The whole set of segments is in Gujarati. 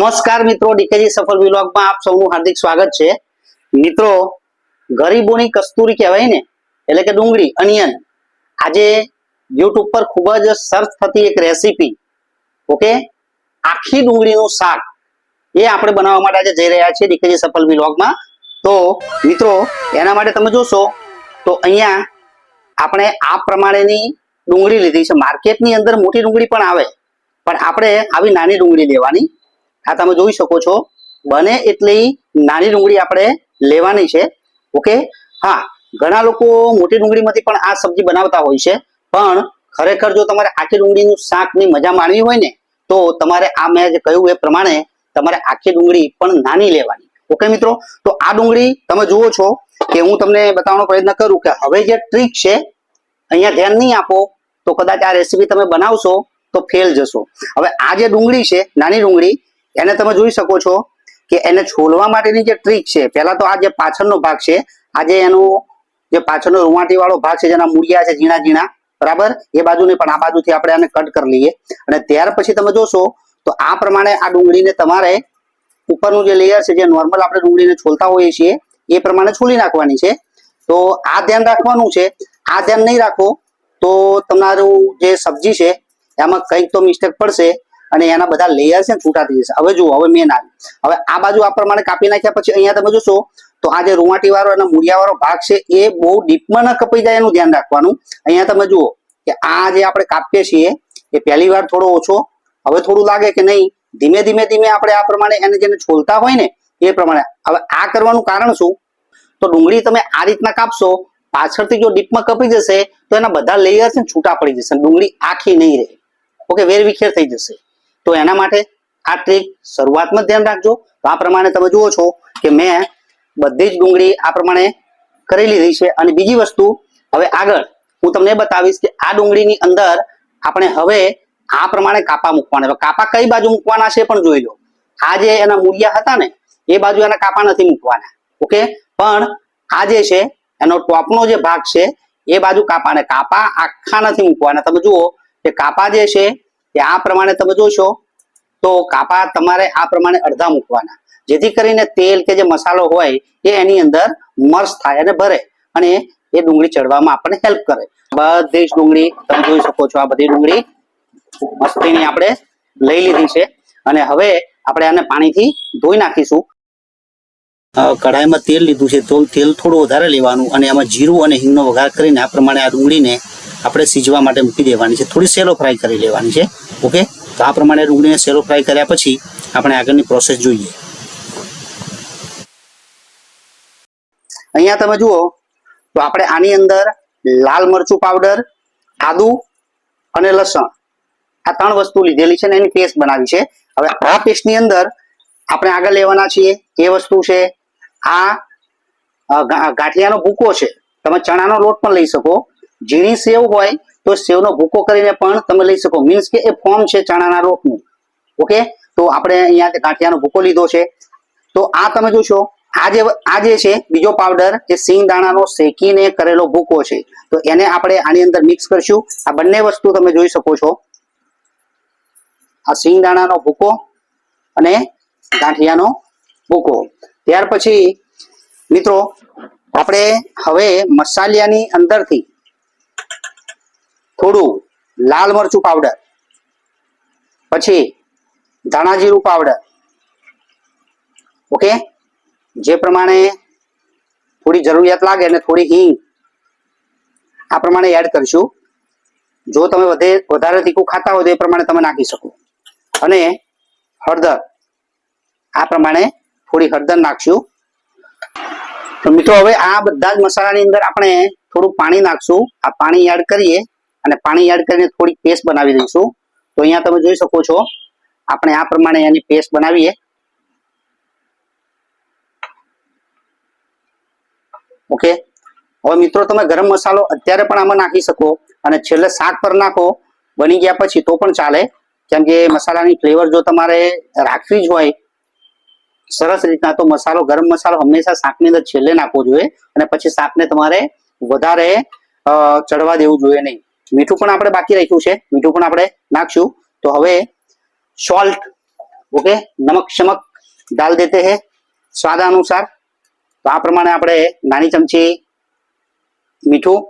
નમસ્કાર મિત્રો, ડીકેજી સફળ વિલોગમાં આપ સૌનું હાર્દિક સ્વાગત છે. મિત્રો, ગરીબોની કસ્તુરી કહેવાય ને, એટલે કે ડુંગળી, અનિયન, આજે યુટ્યુબ પર ખૂબ જ સર્ચ થતી એક રેસીપી, ઓકે? આખી ડુંગળીનું શાક એ આપણે બનાવવા માટે આજે જઈ રહ્યા છીએ ડીકેજી સફળ વિલોગમાં. તો, મિત્રો, એના માટે તમે જોશો, તો અહીંયા આપણે આ પ્રમાણેની ડુંગળી લીધી છે. માર્કેટની અંદર મોટી ડુંગળી પણ આવે, પણ આપણે આવી નાની ડુંગળી લેવાની આ તમે જોઈ શકો છો. બને એટલી નાની ડુંગળી આપણે લેવાની છે. ઓકે? હા, ઘણા લોકો મોટી ડુંગળીમાંથી પણ આ સબ્જી બનાવતા હોય છે. પણ ખરેખર જો તમારે આખી ડુંગળીનું શાકની મજા માણવી હોય ને, તો તમારે આ મેં જે કહ્યું એ પ્રમાણે તમારે આખી ડુંગળી પણ નાની લેવાની. ઓકે મિત્રો? તો આ ડુંગળી તમે જુઓ છો કે હું તમને બતાવવાનો પ્રયત્ન કરું કે હવે જે ટ્રીક છે, અહીંયા ધ્યાન નહીં આપો, તો કદાચ આ રેસીપી તમે બનાવશો, તો ફેલ જશો. હવે આ જે ડુંગળી છે, નાની ડુંગળી એને તમે જોઈ શકો છો કે એને છોલવા માટેની જે ટ્રીક છે, પહેલા તો આ જે પાછળનો ભાગ છે, આજે એનો જે પાછળનો રૂવાટી વાળો ભાગ છે, જેના મૂળિયા છે, ઝીણા ઝીણા, બરાબર? એ બાજુ નહીં પણ આ બાજુથી આપણે આને કટ કરી લઈએ. અને ત્યાર પછી તમે જોશો, તો આ પ્રમાણે આ ડુંગળીને તમારે ઉપરનું જે લેયર છે, જે નોર્મલ આપણે ડુંગળીને છોલતા હોઈએ છીએ, એ પ્રમાણે છોલી નાખવાની છે. તો આ ધ્યાન રાખવાનું છે. આ ધ્યાન નહીં રાખો, તો તમારું જે સબ્જી છે, એમાં કંઈક તો મિસ્ટેક પડશે. અને એના બધા લેયર છે છૂટા થઈ જશે. હવે જુઓ, હવે મેન આવી હવે આ બાજુ આ પ્રમાણે કાપી નાખ્યા પછી અહીંયા તમે જોશો, તો આ જે રૂવાટી વાળો અને મૂળિયા વાળો ભાગ છે, એ બહુ ડીપમાં ન કપાઈ જાય એનું ધ્યાન રાખવાનું. અહીંયા તમે જુઓ કે આ જે આપણે કાપીએ છીએ, એ પહેલી વાર થોડો ઓછો, હવે થોડું લાગે કે નહીં, ધીમે ધીમે ધીમે આપણે આ પ્રમાણે એને જેને છોલતા હોય ને, એ પ્રમાણે. હવે આ કરવાનું કારણ શું? તો ડુંગળી તમે આ રીતના કાપશો, પાછળથી જો ડીપમાં કપાઈ જશે, તો એના બધા લેયર ને છૂટા પડી જશે ડુંગળી આખી નહીં રહે. ઓકે વેરવિખેર થઈ જશે. તો એના માટે આ ટ્રીક શરૂઆતમાં ધ્યાન રાખજો. તો આ પ્રમાણે તમે જુઓ છો કે મેં બધી જ ડુંગળી આ પ્રમાણે કરી લીધી છે. અને બીજી વસ્તુ, હવે આગળ હું તમને બતાવીશ કે આ ડુંગળીની અંદર આપણે હવે આ પ્રમાણે કાપા મૂકવાના. કાપા કઈ બાજુ મૂકવાના છે પણ જોઈ લો. આ જે એના મૂળિયા હતા ને, એ બાજુ એના કાપા નથી મૂકવાના. ઓકે? પણ આ જે છે, એનો ટોપનો જે ભાગ છે, એ બાજુ કાપા ને કાપા આખા નથી મૂકવાના. તમે જુઓ કે કાપા જે છે એ આ પ્રમાણે તમે જોશો, તો કાપા તમારે આ પ્રમાણે અડધા મૂકવાના. જેથી કરીને તેલ કે જે મસાલો હોય, એ એની અંદર મર્સ થાય અને ભરે અને એ ડુંગળી ચડવામાં આપણને હેલ્પ કરે. બધી જ ડુંગળી તમે જોઈ શકો છો, આ બધી ડુંગળી મસ્તીની આપણે લઈ લીધી છે. અને હવે આપણે આને પાણીથી ધોઈ નાખીશું. કઢાઈમાં તેલ લીધું છે, તો તેલ થોડું વધારે લેવાનું અને એમાં જીરું અને હિંગનો વઘાર કરીને આ પ્રમાણે આ ડુંગળીને આપણે સીજવા માટે મૂકી દેવાની છે. થોડી સેલો ફ્રાય કરી લેવાની છે. ઓકે? તો આ પ્રમાણે ડુંગળીને સેલો ફ્રાય કર્યા પછી આપણે આગળની પ્રોસેસ જોઈએ. અહીંયા તમે જુઓ, તો આપણે આની અંદર લાલ મરચું પાવડર આદુ અને લસણ આ ત્રણ વસ્તુ લીધેલી છે ને એની પેસ્ટ બનાવી છે. હવે આ પેસ્ટની અંદર આપણે આગળ લેવાના છીએ. એ વસ્તુ છે આ ગાંઠિયાનો ભૂકો છે. તમે ચણાનો લોટ પણ લઈ શકો. ઝીણી સેવ હોય તો સેવનો ભૂકો કરીને પણ તમે લઈ શકો. મીન્સ કે એ ફોર્મ છે ચણાના રોપનું. ઓકે તો આપણે અહીંયા ગાંઠિયાનો ભૂકો લીધો છે. તો આ તમે જોશો, આ જે આ જે છે, બીજો પાવડર એ સિંગ દાણાનો શેકીને કરેલો ભૂકો છે. તો એને આપણે આની અંદર મિક્સ કરશું. આ બંને વસ્તુ તમે જોઈ શકો છો. આ સિંગ દાણાનો ભૂકો અને ગાંઠિયાનો ભૂકો. ત્યાર પછી મિત્રો, આપણે હવે મસાલિયાની અંદરથી થોડું લાલ મરચું પાવડર. પછી ધાણા જીરું પાવડર. ઓકે? જે પ્રમાણે થોડી જરૂરિયાત લાગે અને થોડી હિંગ, આ પ્રમાણે એડ કરીશું. જો તમે વધે, વધારે તીખું ખાતા હોય તો એ પ્રમાણે તમે નાખી શકો. અને હળદર, આ પ્રમાણે થોડી હળદર નાખશું. તો મિત્રો, હવે આ બધા જ મસાલાની અંદર આપણે થોડું પાણી નાખશું. આ પાણી એડ કરીએ. અને પાણી એડ કરીને થોડી પેસ્ટ બનાવી દઈશું. તો અહીંયા તમે જોઈ શકો છો, આપણે આ પ્રમાણે એની પેસ્ટ બનાવીએ. ઓકે હવે મિત્રો, તમે ગરમ મસાલો અત્યારે પણ આમાં નાખી શકો અને છેલ્લે શાક પર નાખો. બની ગયા પછી તો પણ ચાલે. કેમ કે મસાલાની ફ્લેવર જો તમારે રાખવી જ હોય, સરસ રીતના તો મસાલો, ગરમ મસાલો હંમેશા શાકની અંદર છેલ્લે નાખવો જોઈએ અને પછી શાકને તમારે વધારે ચડવા દેવું જોઈએ નહીં. મીઠું પણ આપણે બાકી રાખ્યું છે. મીઠું પણ આપણે નાખશું. તો હવે સોલ્ટ ઓકે નમક, શમક ડાલ દેતે હે સ્વાદ અનુસાર. તો આ પ્રમાણે આપણે નાની ચમચી મીઠું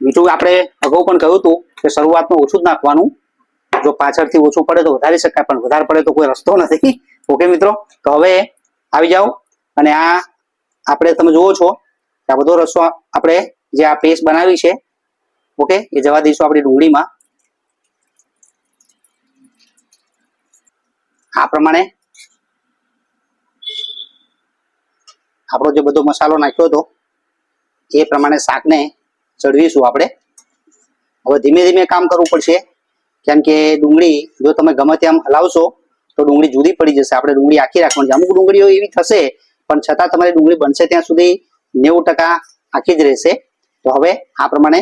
મીઠું આપણે અગાઉ પણ કહ્યું હતું કે શરૂઆતમાં ઓછું જ નાખવાનું. જો પાછળથી ઓછું પડે તો વધારી શકાય, પણ વધારે પડે તો કોઈ રસ્તો નથી. ઓકે મિત્રો? તો હવે આવી જાઓ. અને આ આપણે તમે જુઓ છો આ બધો રસો આપણે જે આ પેસ્ટ બનાવી છે, ઓકે, એ જવા દઈશું આપણી ડુંગળીમાં. આ પ્રમાણે આપણો જે બધો મસાલો નાખ્યો હતો, એ પ્રમાણે શાકને ચડવીશું આપણે. હવે ધીમે ધીમે કામ કરવું પડશે કેમ કે ડુંગળી જો તમે ગમે તેમ હલાવશો, તો ડુંગળી જુદી પડી જશે. આપણે ડુંગળી આખી રાખવાની અમુક ડુંગળીઓ એવી થશે, પણ છતાં તમારી ડુંગળી બનશે ત્યાં સુધી નેવું ટકા આખી જ રહેશે. તો હવે આ પ્રમાણે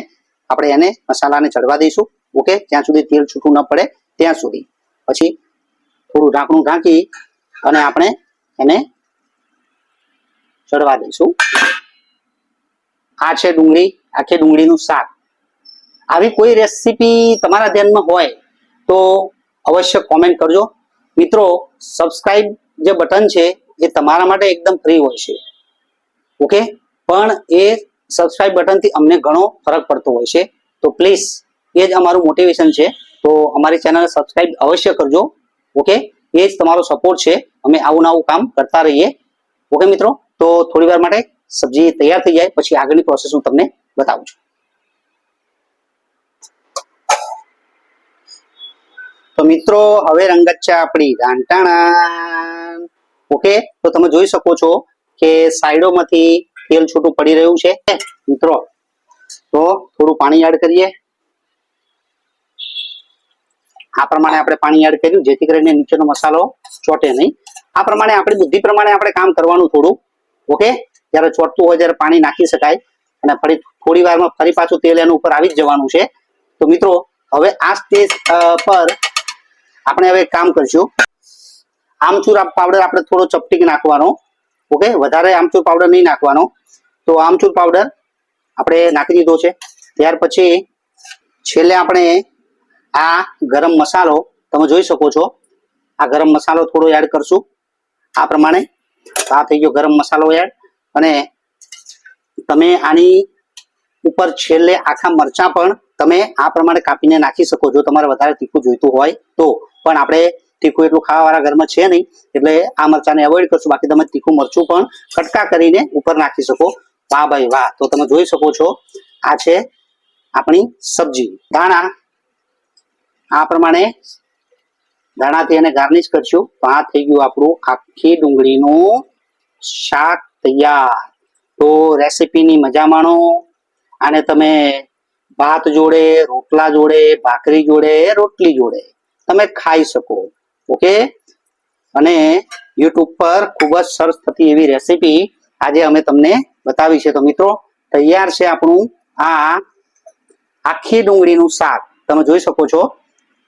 આપણે એને મસાલાને ચડવા દઈશું. ઓકે, ત્યાં સુધી તેલ છૂટું ન પડે, ત્યાં સુધી. પછી થોડું ઢાંકણું ઢાંકી અને આપણે એને ચડવા દઈશું. આ છે ડુંગળી, આખી ડુંગળીનું શાક. આવી કોઈ રેસીપી તમારા ધ્યાનમાં હોય તો અવશ્ય કોમેન્ટ કરજો. મિત્રો, સબસ્ક્રાઇબ જે બટન છે એ તમારા માટે એકદમ ફ્રી હોય છે. ઓકે? પણ એ સબસ્ક્રાઇબ બટનથી અમને ઘણો ફરક પડતો હોય છે. તો પ્લીઝ એ જ અમારું મોટિવેશન છે. તો અમારી ચેનલ સબસ્ક્રાઇબ અવશ્ય કરજો. ઓકે? એ જ તમારો સપોર્ટ છે. અમે આવું નવું કામ કરતા રહીએ. ઓકે મિત્રો? તો થોડી વાર માટે સબ્જી તૈયાર થઈ જાય. પછી આગળની પ્રોસેસ હું તમને બતાવું છું. તો મિત્રો, હવે રંગત છે આપણી. રાંટાણા ઓકે? તો તમે જોઈ શકો છો કે સાઈડોમાંથી તેલ છૂટું પડી રહ્યું છે મિત્રો? તો થોડું પાણી એડ કરીએ. આ પ્રમાણે આપણે પાણી એડ કર્યું, જેથી કરીને નીચેનો મસાલો ચોટે નહીં. આ પ્રમાણે આપણી બુદ્ધિ પ્રમાણે આપણે કામ કરવાનું થોડું, ઓકે? જ્યારે ચોટતું હોય ત્યારે પાણી નાખી શકાય અને ફરી, થોડી વારમાં ફરી પાછું તેલ એનું ઉપર આવી જ જવાનું છે. તો મિત્રો, હવે આ સ્ટેજ પર આપણે હવે કામ કરશું. આમચૂર પાવડર આપણે થોડો ચપટીક નાખવાનો. ઓકે? વધારે આમચૂર પાવડર નહીં નાખવાનો. તો આમચૂર પાવડર આપણે નાખી દીધો છે. ત્યાર પછી છેલ્લે આપણે આ ગરમ મસાલો તમે જોઈ શકો છો. આ ગરમ મસાલો થોડો એડ કરશું. આ પ્રમાણે આ થઈ ગયો ગરમ મસાલો એડ અને તમે આની ઉપર છેલ્લે આખા મરચાં પણ તમે આ પ્રમાણે કાપીને નાખી શકો જો તમારે વધારે તીખું જોઈતું હોય તો. પણ આપણે તીખું એટલું ખાવાવાળા ઘરમાં છે નહીં, એટલે આ મરચાને એવોઇડ કરશું. બાકી તમે તીખું મરચું પણ કટકા કરીને ઉપર નાખી શકો. વાહ ભાઈ વાહ. તો તમે જોઈ શકો છો, આ છે આપણી સબ્જી. ધાણા, આ પ્રમાણે ધાણાથી એને ગાર્નિશ કરશું. તો આ થઈ ગયું આપણું આખી ડુંગળીનું શાક તૈયાર. તો રેસીપીની મજા માણો. આને તમે ભાત જોડે, રોટલા જોડે, ભાખરી જોડે, રોટલી જોડે તમે ખાઈ શકો. ઓકે? અને યુટ્યુબ પર ખૂબ જ સરસ થતી એવી રેસીપી આજે અમે તમને બતાવી છે. તો મિત્રો, તૈયાર છે આપણું આ આખી ડુંગળીનું શાક. તમે જોઈ શકો છો.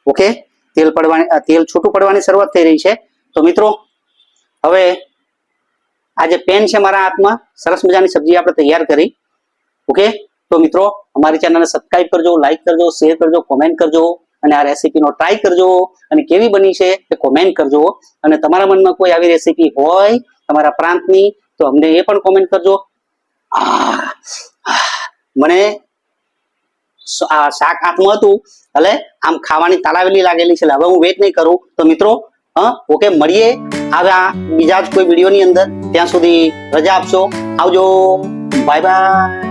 ઓકે? તેલ પડવાની તેલ છૂટું પડવાની શરૂઆત થઈ રહી છે. તો મિત્રો, હવે આ જે પેન છે મારા હાથમાં, સરસ મજાની સબ્જી આપણે તૈયાર કરી. ઓકે? તો મિત્રો, અમારી ચેનલને સબસ્ક્રાઈબ કરજો લાઈક કરજો, શેર કરજો, કોમેન્ટ કરજો. અને આ રેસીપીનો ટ્રાય કરજો અને કેવી બની છે એ કોમેન્ટ કરજો. અને તમારા મનમાં કોઈ આવી રેસીપી હોય તમારા પ્રાંતની, તો અમને એ પણ કોમેન્ટ કરજો. મને આ શાક હાથમાં હતું, એટલે આમ ખાવાની તાલાવેલી લાગેલી છે હવે હું વેટ નહીં કરું. તો મિત્રો, હા ઓકે મળીએ હવે આ બીજા જ કોઈ વિડીયોની અંદર. ત્યાં સુધી રજા આપશો. આવજો. Bye bye